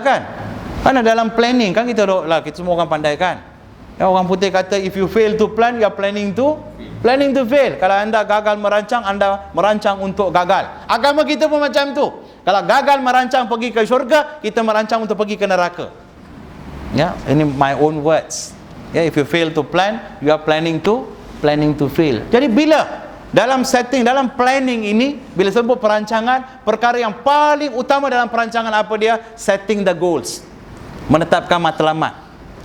kan Karena dalam planning kan kita lah kita semua orang pandai kan. Ya, orang putih kata if you fail to plan you are planning to planning to fail. Kalau anda gagal merancang anda merancang untuk gagal. Agama kita pun macam tu. Kalau gagal merancang pergi ke syurga, kita merancang untuk pergi ke neraka. Ya, ini my own words. Ya, if you fail to plan, you are planning to planning to fail. Jadi bila dalam setting dalam planning ini bila sebut perancangan perkara yang paling utama dalam perancangan apa dia? Setting the goals. Menetapkan matlamat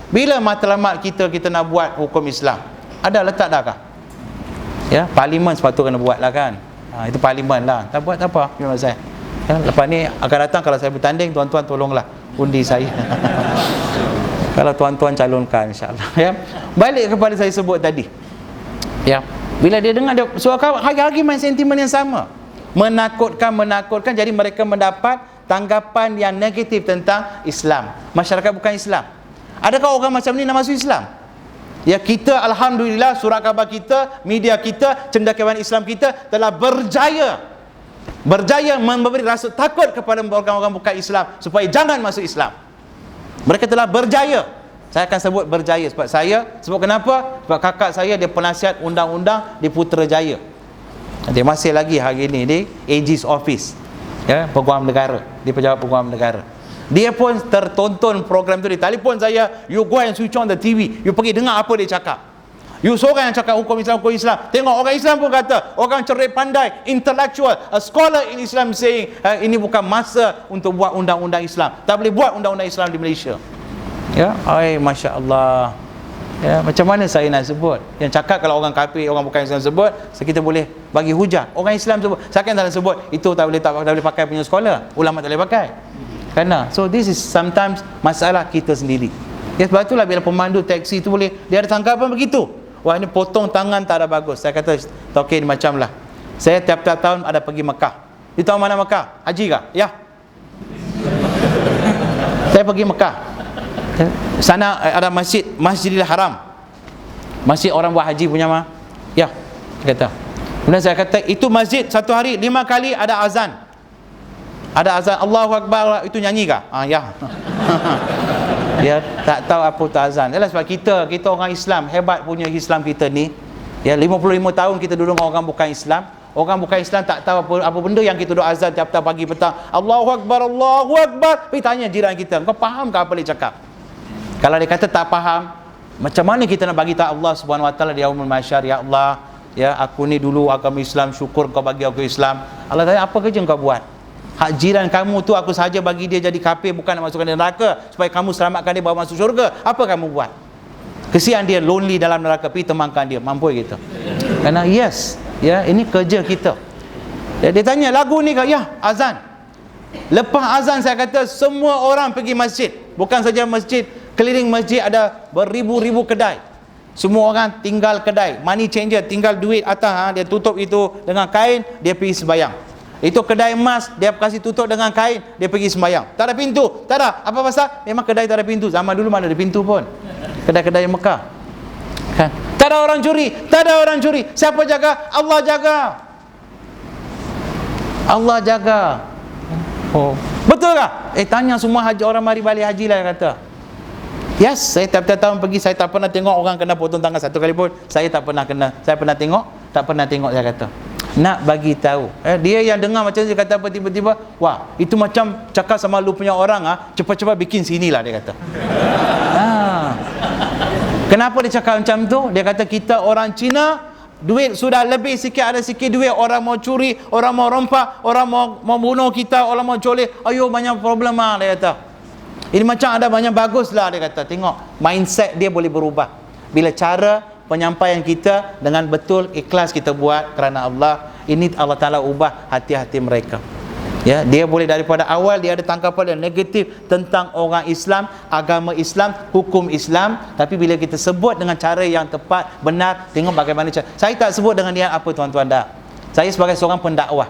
bila matlamat kita kita nak buat hukum Islam? Ada letak dah kah? Ya parlimen sepatutnya kena buat lah kan? Ha, itu parlimen lah. Tak buat tak apa. Memang saya ya, lepas ni akan datang kalau saya bertanding tuan-tuan tolonglah undi saya. Kalau tuan-tuan calonkan insyaAllah ya balik kepada saya sebut tadi. Ya bila dia dengar dia suara hari-hari main sentimen yang sama menakutkan menakutkan jadi mereka mendapat tanggapan yang negatif tentang Islam. Masyarakat bukan Islam. Adakah orang macam ni nak masuk Islam? Ya kita alhamdulillah surat khabar kita, media kita, cendekiawan Islam kita telah berjaya berjaya memberi rasa takut kepada orang-orang bukan Islam supaya jangan masuk Islam. Mereka telah berjaya. Saya akan sebut berjaya. Sebab saya sebab kenapa? Sebab kakak saya dia penasihat undang-undang di Putrajaya. Dia masih lagi hari ini di AG's office ya peguam negara di pejabat peguam negara. Dia pun tertonton program tu. Di telefon saya you go and switch on the TV you pergi dengar apa dia cakap. You seorang yang cakap hukum Islam hukum Islam. Tengok orang Islam pun kata orang cerdik pandai intellectual a scholar in Islam saying uh, ini bukan masa untuk buat undang-undang Islam. Tak boleh buat undang-undang Islam di Malaysia ya ai masya-Allah Ya, macam mana saya nak sebut? Yang cakap kalau orang kafir, orang bukan Islam sebut, so kita boleh bagi hujah. Orang Islam sebut, saya kan sebut, itu tak boleh tak, tak boleh pakai punya sekolah. Ulama tak boleh pakai. Kerana, so this is sometimes masalah kita sendiri. Ya, sebab itulah bila pemandu taksi itu boleh, dia ada tanggapan begitu. Wah ini potong tangan tak ada bagus. Saya kata, okey macam lah. Saya tiap-tiap tahun ada pergi Mekah. Di tahun mana Mekah? Haji kah? Ya. saya pergi Mekah sana eh, ada masjid Masjidil Haram. Masjid orang buat haji punya mah. Ya kata. Kemudian saya kata itu masjid satu hari lima kali ada azan. Ada azan Allahu Akbar itu nyanyi kah? Ah ya. Dia tak tahu apa tu azan. Yalah sebab kita kita orang Islam hebat punya Islam kita ni. Ya 55 tahun kita duduk dengan orang bukan Islam. Orang bukan Islam tak tahu apa apa benda yang kita duduk azan tiap-tiap pagi petang. Allahu Akbar Allahu Akbar. Pergi tanya jiran kita kau faham ke apa dia cakap kalau dia kata tak faham, macam mana kita nak bagi tahu Allah Subhanahu Wa Taala di yaumul mahsyar ya Allah, ya aku ni dulu agama Islam, syukur kau bagi aku Islam. Allah tanya apa kerja kau buat? Hak jiran kamu tu aku sahaja bagi dia jadi kafir bukan nak masukkan dia neraka supaya kamu selamatkan dia bawa masuk syurga. Apa kamu buat? Kesian dia lonely dalam neraka, pergi temankan dia. Mampu gitu. Karena yes, ya ini kerja kita. Dia, dia tanya lagu ni kau, ya azan. Lepas azan saya kata semua orang pergi masjid. Bukan saja masjid keliling masjid ada beribu-ribu kedai. Semua orang tinggal kedai. Money changer tinggal duit atas ha, dia tutup itu dengan kain dia pergi sembayang itu kedai emas dia kasih tutup dengan kain dia pergi sembayang tak ada pintu. Tak ada. Apa pasal? Memang kedai tak ada pintu. Zaman dulu mana ada pintu pun. Kedai-kedai Mekah. Kan? Tak ada orang curi. Tak ada orang curi. Siapa jaga? Allah jaga. Allah jaga. Oh. Betul tak eh tanya semua haji orang mari balik haji lah kata Yes, saya tiap-tiap tahun pergi saya tak pernah tengok orang kena potong tangan satu kali pun. Saya tak pernah kena. Saya pernah tengok, tak pernah tengok saya kata. Nak bagi tahu. Eh, dia yang dengar macam dia kata apa tiba-tiba, wah, itu macam cakap sama lu punya orang ah, cepat-cepat bikin sinilah dia kata. ha. Kenapa dia cakap macam tu? Dia kata kita orang Cina duit sudah lebih sikit ada sikit duit orang mau curi orang mau rompak orang mau mau bunuh kita orang mau colek ayo banyak problem ah dia kata ini macam ada banyak bagus lah dia kata. Tengok mindset dia boleh berubah. Bila cara penyampaian kita dengan betul ikhlas kita buat kerana Allah, ini Allah Taala ubah hati-hati mereka. Ya, dia boleh daripada awal dia ada tangkapan yang negatif tentang orang Islam, agama Islam, hukum Islam, tapi bila kita sebut dengan cara yang tepat, benar, tengok bagaimana cara. Saya tak sebut dengan dia apa tuan-tuan dah. Saya sebagai seorang pendakwah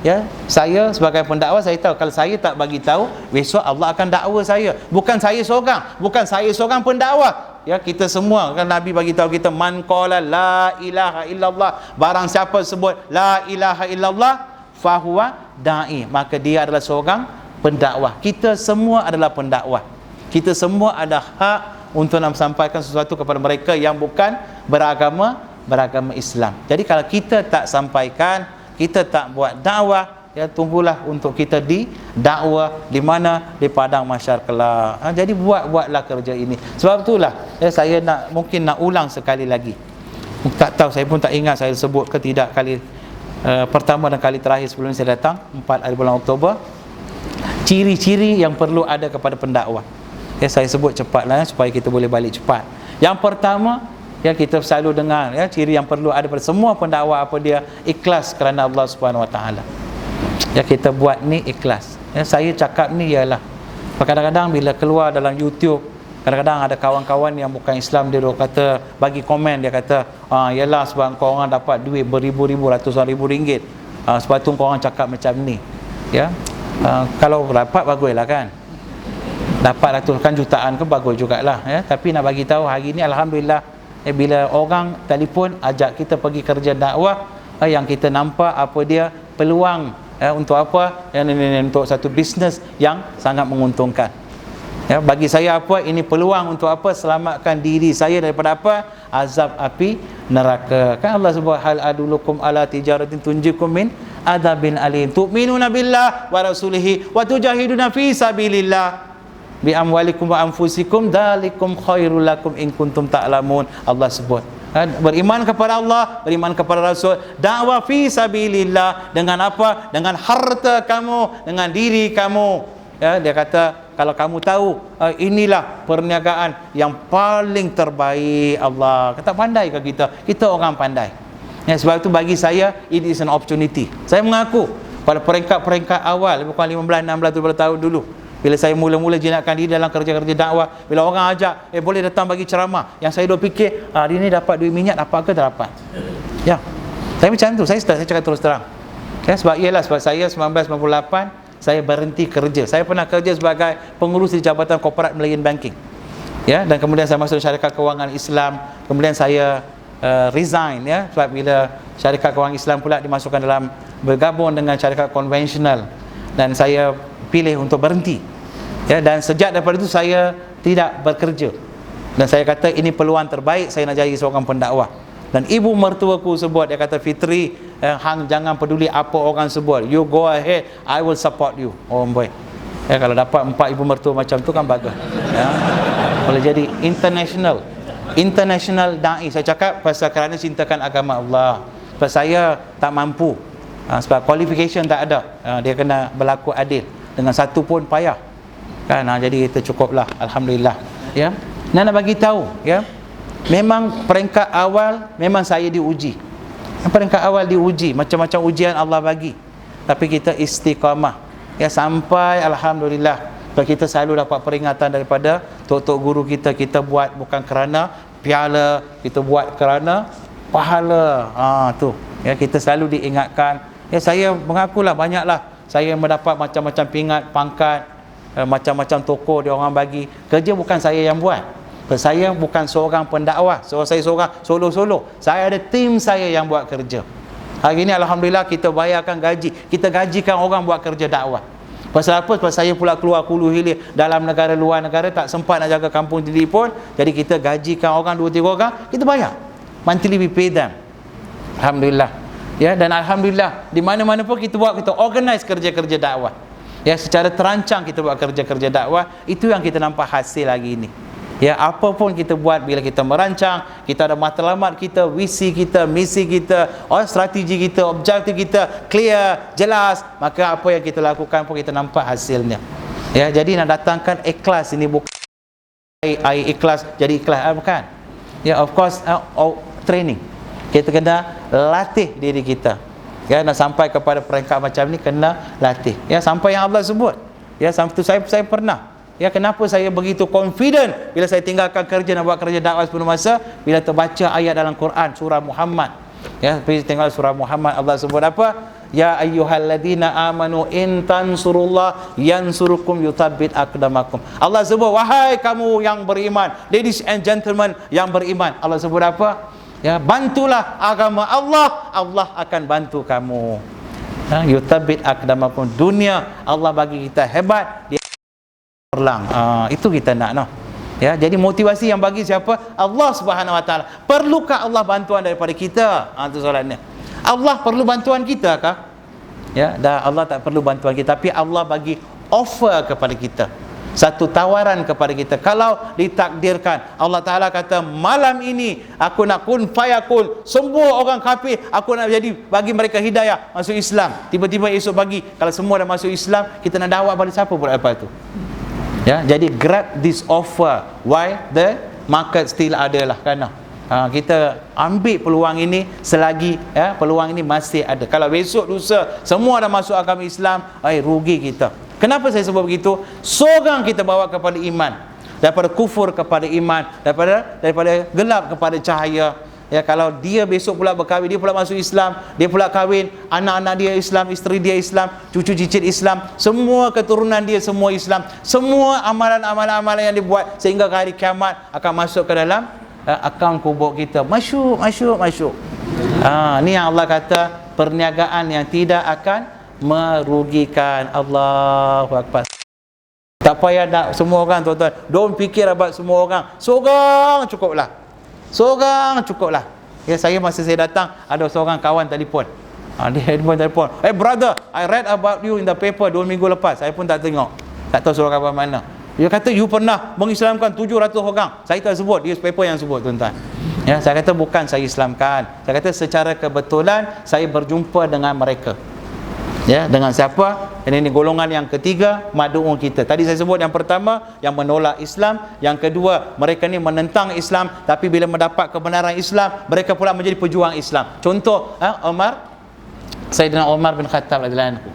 ya saya sebagai pendakwa saya tahu. Kalau saya tak bagi tahu besok Allah akan dakwa saya. Bukan saya seorang. Bukan saya seorang pendakwa. Ya kita semua kan nabi bagi tahu kita man qala la ilaha illallah. Barang siapa sebut la ilaha illallah fahuwa dai. Maka dia adalah seorang pendakwah kita semua adalah pendakwah kita semua ada hak untuk nak sampaikan sesuatu kepada mereka yang bukan beragama beragama Islam. Jadi kalau kita tak sampaikan kita tak buat dakwah ya tunggulah untuk kita di dakwah di mana? Di padang mahsyar kelak. Ha, jadi buat buatlah kerja ini. Sebab itulah ya, saya nak mungkin nak ulang sekali lagi. Tak tahu saya pun tak ingat saya sebut ke tidak kali uh, pertama dan kali terakhir sebelum saya datang 4 hari bulan Oktober. Ciri-ciri yang perlu ada kepada pendakwah. Ya saya sebut cepatlah ya, supaya kita boleh balik cepat. Yang pertama ya kita selalu dengar ya ciri yang perlu ada pada semua pendakwah apa dia ikhlas kerana Allah Subhanahu Wa Taala. Ya kita buat ni ikhlas. Ya, saya cakap ni ialah kadang-kadang bila keluar dalam YouTube kadang-kadang ada kawan-kawan yang bukan Islam dia kata bagi komen dia kata ah yalah sebab kau orang dapat duit beribu-ribu ratusan ribu ringgit. Ah, sebab tu kau orang cakap macam ni. Ya ah, kalau dapat baguslah kan. Dapat ratusan jutaan ke bagus jugalah ya. Tapi nak bagi tahu hari ni alhamdulillah eh, bila orang telefon ajak kita pergi kerja dakwah eh, yang kita nampak apa dia peluang ya, untuk apa? Yang ini, ini untuk satu bisnes yang sangat menguntungkan. Ya, bagi saya apa? Ini peluang untuk apa? Selamatkan diri saya daripada apa? Azab api neraka. Kan Allah sebut hal adulukum ala tijaratin tunjikum min adabin alim. Tu'minuna billah wa rasulihi wa tujahiduna fi sabilillah bi amwalikum wa anfusikum dalikum khairul lakum in kuntum ta'lamun Allah sebut Ha, beriman kepada Allah, beriman kepada Rasul, dakwah fi sabilillah dengan apa? Dengan harta kamu, dengan diri kamu. Ya, dia kata kalau kamu tahu uh, inilah perniagaan yang paling terbaik Allah. Kata pandai ke kita? Kita orang pandai. Ya, sebab itu bagi saya it is an opportunity. Saya mengaku pada peringkat-peringkat awal bukan 15 16 tahun dulu bila saya mula-mula jinakkan diri dalam kerja-kerja dakwah, bila orang ajak, eh boleh datang bagi ceramah, yang saya dah fikir, ah, hari ni dapat duit minyak, dapat ke tak dapat? Ya. Tapi macam tu, saya saya cakap terus terang. Ya, sebab iyalah sebab saya 1998 saya berhenti kerja. Saya pernah kerja sebagai pengurus di Jabatan Korporat Melayan Banking. Ya, dan kemudian saya masuk syarikat kewangan Islam, kemudian saya uh, resign ya sebab bila syarikat kewangan Islam pula dimasukkan dalam bergabung dengan syarikat konvensional dan saya pilih untuk berhenti. Ya dan sejak daripada itu saya tidak bekerja. Dan saya kata ini peluang terbaik saya nak jadi seorang pendakwah. Dan ibu mertuaku sebut dia kata Fitri eh, hang jangan peduli apa orang sebut. You go ahead I will support you. Oh boy. Ya, kalau dapat empat ibu mertua macam tu kan bagus. Ya. boleh jadi international. International da'i. Saya cakap pasal kerana cintakan agama Allah. Sebab saya tak mampu. Ha, sebab qualification tak ada. Ha, dia kena berlaku adil dengan satu pun payah. Kan? Ha, jadi kita cukuplah. Alhamdulillah. Ya? Nak nak bagi tahu ya? Memang peringkat awal memang saya diuji. Peringkat awal diuji macam-macam ujian Allah bagi. Tapi kita istiqamah. Ya sampai alhamdulillah. Kalau kita selalu dapat peringatan daripada tok-tok guru kita. Kita buat bukan kerana piala kita buat kerana pahala. Ha tu. Ya kita selalu diingatkan. Ya saya mengakulah banyaklah saya mendapat macam-macam pingat pangkat eh, macam-macam toko dia orang bagi. Kerja bukan saya yang buat. Saya bukan seorang pendakwah. So saya seorang solo-solo. Saya ada tim saya yang buat kerja. Hari ini Alhamdulillah kita bayarkan gaji. Kita gajikan orang buat kerja dakwah. Pasal apa? pasal saya pula keluar kulu hilir dalam negara luar negara tak sempat nak jaga kampung sendiri pun. Jadi kita gajikan orang dua tiga orang kita bayar. Monthly we pay them. Alhamdulillah ya dan alhamdulillah di mana-mana pun kita buat kita organize kerja-kerja dakwah. Ya secara terancang kita buat kerja-kerja dakwah. Itu yang kita nampak hasil lagi ini. Ya apa pun kita buat bila kita merancang kita ada matlamat kita visi kita misi kita oh, strategi kita objektif kita clear jelas maka apa yang kita lakukan pun kita nampak hasilnya. Ya jadi nak datangkan ikhlas ini bukan ai ikhlas jadi ikhlas ah, bukan. Ya of course uh, training kita kena latih diri kita. Ya nak sampai kepada peringkat macam ni kena latih. Ya sampai yang Allah sebut. Ya sampai tu saya saya pernah. Ya kenapa saya begitu confident? Bila saya tinggalkan kerja nak buat kerja dakwah sebelum masa bila terbaca ayat dalam Quran surah Muhammad. Ya pergi tengok surah Muhammad Allah sebut apa? Ya ayyuhalladzina amanu in tansurullah yansurukum yuthabbit aqdamakum. Allah sebut wahai kamu yang beriman, ladies and gentlemen yang beriman. Allah sebut apa? Ya bantulah agama Allah. Allah akan bantu kamu. Ha, yutabit akdamakum. Dunia Allah bagi kita hebat. Dia perlang. Ha, itu kita nak no ya jadi motivasi yang bagi siapa? Allah Subhanahu Wa Taala. Perlukah Allah bantuan daripada kita? Ha, itu soalannya. Allah perlu bantuan kita kah? Ya dah Allah tak perlu bantuan kita. Tapi Allah bagi offer kepada kita satu tawaran kepada kita. Kalau ditakdirkan Allah Taala kata malam ini aku nak kun fayakun semua orang kafir aku nak jadi bagi mereka hidayah. Masuk Islam. Tiba-tiba esok pagi kalau semua dah masuk Islam kita nak dakwah pada siapa buat apa tu? Ya jadi grab this offer. Why? The market still ada lah kerana ha, kita ambil peluang ini selagi ya peluang ini masih ada. Kalau besok lusa semua dah masuk agama Islam ai rugi kita kenapa saya sebut begitu? Seorang kita bawa kepada iman. Daripada kufur kepada iman. Daripada daripada gelap kepada cahaya. Ya kalau dia besok pula berkahwin dia pula masuk Islam dia pula kahwin anak-anak dia Islam isteri dia Islam cucu cicit Islam semua keturunan dia semua Islam semua amalan-amalan-amalan yang dibuat sehingga hari kiamat akan masuk ke dalam uh, akaun kubur kita. Masyuk masyuk masyuk. Ha, ni yang Allah kata perniagaan yang tidak akan merugikan. Allahu Akbar. Tak payah nak semua orang tuan-tuan. Don't fikir about semua orang. Seorang cukuplah. Seorang cukuplah. Ya saya masa saya datang ada seorang kawan telefon. Ha, dia telefon telefon. Hey brother I read about you in the paper dua minggu lepas. Saya pun tak tengok. Tak tahu surat kawan mana. Dia kata you pernah mengislamkan 700 orang. Saya tak sebut, dia paper yang sebut tuan-tuan. Ya, saya kata bukan saya islamkan. Saya kata secara kebetulan saya berjumpa dengan mereka. Ya, dengan siapa? Ini, ini golongan yang ketiga, madu'un kita. Tadi saya sebut yang pertama yang menolak Islam, yang kedua mereka ni menentang Islam tapi bila mendapat kebenaran Islam, mereka pula menjadi pejuang Islam. Contoh, ha, Omar Sayyidina Omar bin Khattab anhu.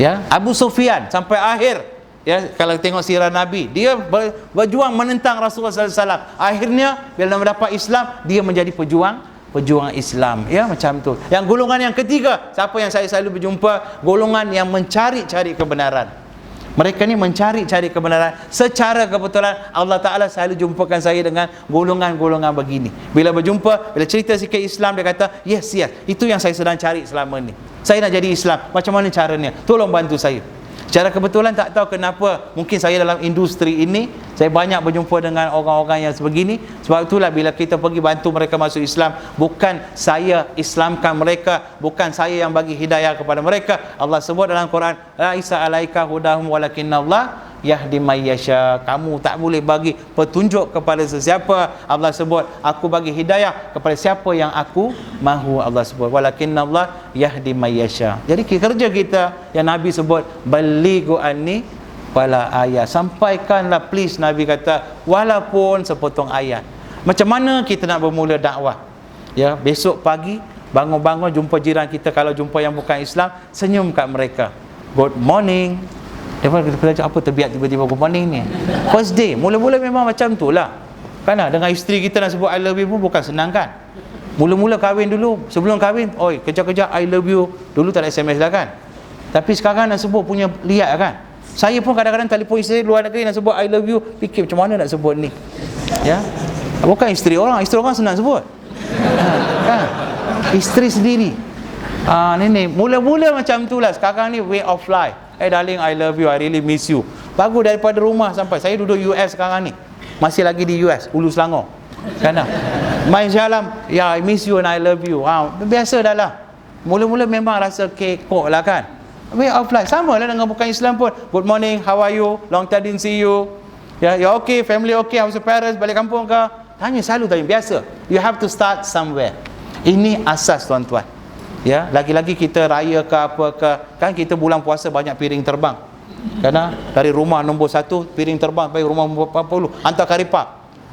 Ya, Abu Sufyan sampai akhir ya kalau tengok sirah nabi dia berjuang menentang Rasulullah wasallam akhirnya bila mendapat Islam dia menjadi pejuang pejuang Islam. Ya macam tu. Yang golongan yang ketiga siapa yang saya selalu berjumpa? Golongan yang mencari-cari kebenaran. Mereka ni mencari-cari kebenaran. Secara kebetulan Allah Taala selalu jumpakan saya dengan golongan-golongan begini. Bila berjumpa bila cerita sikit Islam dia kata yes yes itu yang saya sedang cari selama ni. Saya nak jadi Islam. Macam mana caranya? Tolong bantu saya Secara kebetulan tak tahu kenapa mungkin saya dalam industri ini saya banyak berjumpa dengan orang-orang yang sebegini. Sebab itulah bila kita pergi bantu mereka masuk Islam bukan saya Islamkan mereka bukan saya yang bagi hidayah kepada mereka. Allah sebut dalam Quran la isa alaika hudahum walakinallah yahdi mayyasha kamu tak boleh bagi petunjuk kepada sesiapa. Allah sebut aku bagi hidayah kepada siapa yang aku mahu Allah sebut. Walakinallah yahdi mayyasha jadi kerja kita yang Nabi sebut balighu anni wala ayat sampaikanlah please Nabi kata walaupun sepotong ayat macam mana kita nak bermula dakwah? Ya besok pagi bangun-bangun jumpa jiran kita. Kalau jumpa yang bukan Islam senyum kat mereka. Good morning pun kita belajar apa terbiak tiba-tiba morning ni? First day mula-mula memang macam tu lah. Kan dengan isteri kita nak sebut I love you pun bukan senang kan? Mula-mula kahwin dulu sebelum kahwin oi kejap-kejap I love you. Dulu tak ada SMS dah kan? Tapi sekarang nak sebut punya liat kan? Saya pun kadang-kadang telefon isteri luar negeri nak sebut I love you fikir macam mana nak sebut ni? Ya? Bukan isteri orang isteri orang senang sebut. Ha, kan? Isteri sendiri. Ah, ni ni mula-mula macam tu lah. Sekarang ni way of life Eh darling I love you I really miss you Bagus daripada rumah sampai Saya duduk US sekarang ni Masih lagi di US Ulu Selangor Main jalan Ya I miss you and I love you ha, Biasa dah lah Mula-mula memang rasa kekok lah kan Way of life Sama lah dengan bukan Islam pun Good morning How are you Long time didn't see you yeah, you okay? Family okay? How's your parents? Balik kampung ke? Tanya selalu tanya. Biasa. You have to start somewhere. Ini asas tuan-tuan ya lagi-lagi kita raya ke apa ke kan kita bulan puasa banyak piring terbang. Kerana dari rumah nombor satu piring terbang sampai rumah nombor 40 hantar karipap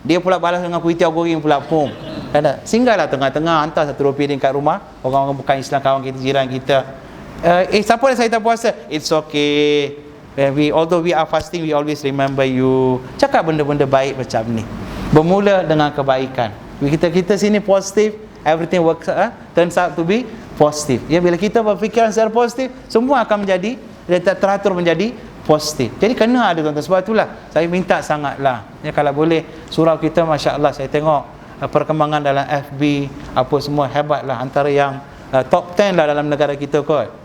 dia pula balas dengan kuih tiaw goreng pula pun kerana singgahlah tengah-tengah hantar satu dua piring kat rumah. Orang-orang bukan Islam kawan kita jiran kita. Uh, eh siapa yang saya tak puasa? It's okay. When we although we are fasting we always remember you. Cakap benda-benda baik macam ni. Bermula dengan kebaikan. Kita kita sini positif everything works uh, turns out to be positif. Ya bila kita berfikiran secara positif, semua akan menjadi teratur menjadi positif. Jadi kena ada tuan-tuan sebab itulah saya minta sangatlah. Ya kalau boleh surau kita masya-Allah saya tengok uh, perkembangan dalam FB apa semua hebatlah antara yang uh, top 10 lah dalam negara kita kot.